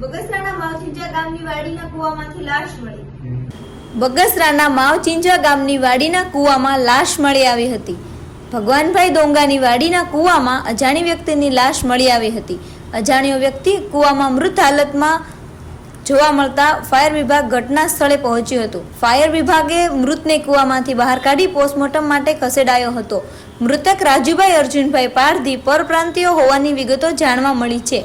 બગસરાના માવચિંચા ગામની વાડીના કૂવામાંથી લાશ મળી. બગસરાના ગામની વાડીના કૂવામાં લાશ મળી આવી હતી. ભગવાનભાઈ દોંગાની વાડીના કૂવામાં અજાણી વ્યક્તિની લાશ મળી આવી હતી. અજાણ્યો વ્યક્તિ કૂવામાં મૃત હાલતમાં જોવા મળતા ફાયર વિભાગ ઘટના સ્થળે પહોંચ્યું હતું. ફાયર વિભાગે મૃતને કૂવામાંથી બહાર કાઢી પોસ્ટમોર્ટમ માટે ખસેડાયો હતો. મૃતક રાજુભાઈ અર્જુનભાઈ પારધી પરપ્રાંતિયો હોવાની વિગતો જાણવા મળી છે.